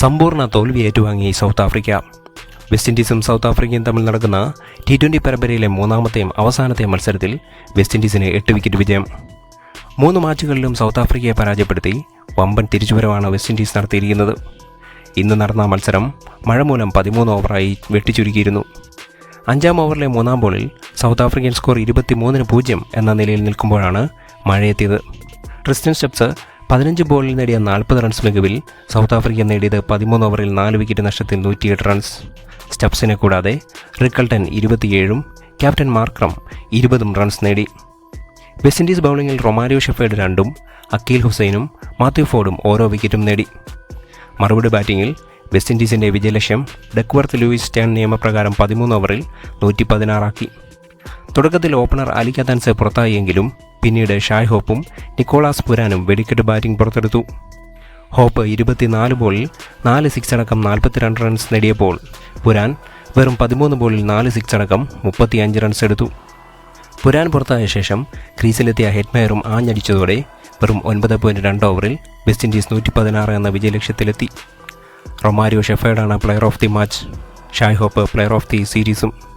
സമ്പൂർണ തോൽവി ഏറ്റുവാങ്ങി സൗത്ത് ആഫ്രിക്ക. വെസ്റ്റ് ഇൻഡീസും സൗത്ത് ആഫ്രിക്കയും തമ്മിൽ നടക്കുന്ന ടി ട്വന്റി പരമ്പരയിലെ മൂന്നാമത്തെയും അവസാനത്തെയും മത്സരത്തിൽ വെസ്റ്റ് ഇൻഡീസിന് എട്ട് വിക്കറ്റ് വിജയം. മൂന്ന് മാച്ചുകളിലും സൗത്ത് ആഫ്രിക്കയെ പരാജയപ്പെടുത്തി വമ്പൻ തിരിച്ചുവരവാണ് വെസ്റ്റ് ഇൻഡീസ് നടത്തിയിരിക്കുന്നത്. ഇന്ന് നടന്ന മത്സരം മഴ മൂലം പതിമൂന്ന് ഓവറായി വെട്ടിച്ചുരുക്കിയിരുന്നു. അഞ്ചാം ഓവറിലെ മൂന്നാം ബോളിൽ സൗത്ത് ആഫ്രിക്കൻ സ്കോർ ഇരുപത്തിമൂന്നിന് പൂജ്യം എന്ന നിലയിൽ നിൽക്കുമ്പോഴാണ് മഴയെത്തിയത്. ക്രിസ്ത്യൻ സ്റ്റെപ്സ് പതിനഞ്ച് ബോളിൽ നേടിയ നാൽപ്പത് റൺസ് മികവിൽ സൗത്ത് ആഫ്രിക്ക നേടിയത് പതിമൂന്ന് ഓവറിൽ നാല് വിക്കറ്റ് നഷ്ടത്തിൽ നൂറ്റിയെട്ട് റൺസ് സ്റ്റെപ്സിനെ കൂടാതെ റിക്കൾട്ടൻ ഇരുപത്തിയേഴും ക്യാപ്റ്റൻ മാർക്രം ഇരുപതും റൺസ് നേടി. വെസ്റ്റ് ഇൻഡീസ് ബൗളിംഗിൽ റൊമാരിയോ ഷെഫേഡ് രണ്ടും അക്കീൽ ഹുസൈനും മാത്യു ഫോർഡും ഓരോ വിക്കറ്റും നേടി. മറുപടി ബാറ്റിംഗിൽ വെസ്റ്റ് ഇൻഡീസിന്റെ വിജയലക്ഷ്യം ഡെക്വർത്ത് ലൂയിസ് ടേൺ നിയമപ്രകാരം പതിമൂന്ന് ഓവറിൽ നൂറ്റി പതിനാറാക്കി തുടക്കത്തിൽ ഓപ്പണർ അലി കത്താൻസ് പുറത്തായെങ്കിലും പിന്നീട് ഷായ് ഹോപ്പും നിക്കോളാസ് പുരാനും വെടിക്കെട്ട് ബാറ്റിംഗ് പുറത്തെടുത്തു. ഹോപ്പ് ഇരുപത്തിനാല് ബോളിൽ നാല് സിക്സ് അടക്കം നാൽപ്പത്തിരണ്ട് റൺസ് നേടിയപ്പോൾ പുരാൻ വെറും പതിമൂന്ന് ബോളിൽ നാല് സിക്സ് അടക്കം മുപ്പത്തിയഞ്ച് റൺസ് എടുത്തു. പുരാൻ പുറത്തായ ശേഷം ക്രീസിലെത്തിയ ഹെഡ്മയറും ആഞ്ഞടിച്ചതോടെ വെറും ഒൻപത് പോയിന്റ് രണ്ട് ഓവറിൽ വെസ്റ്റ് ഇൻഡീസ് നൂറ്റി പതിനാറ് എന്ന വിജയലക്ഷ്യത്തിലെത്തി. Romario ഷെഫേഡാണ് player of the match. Shai Hope player of the സീരീസും.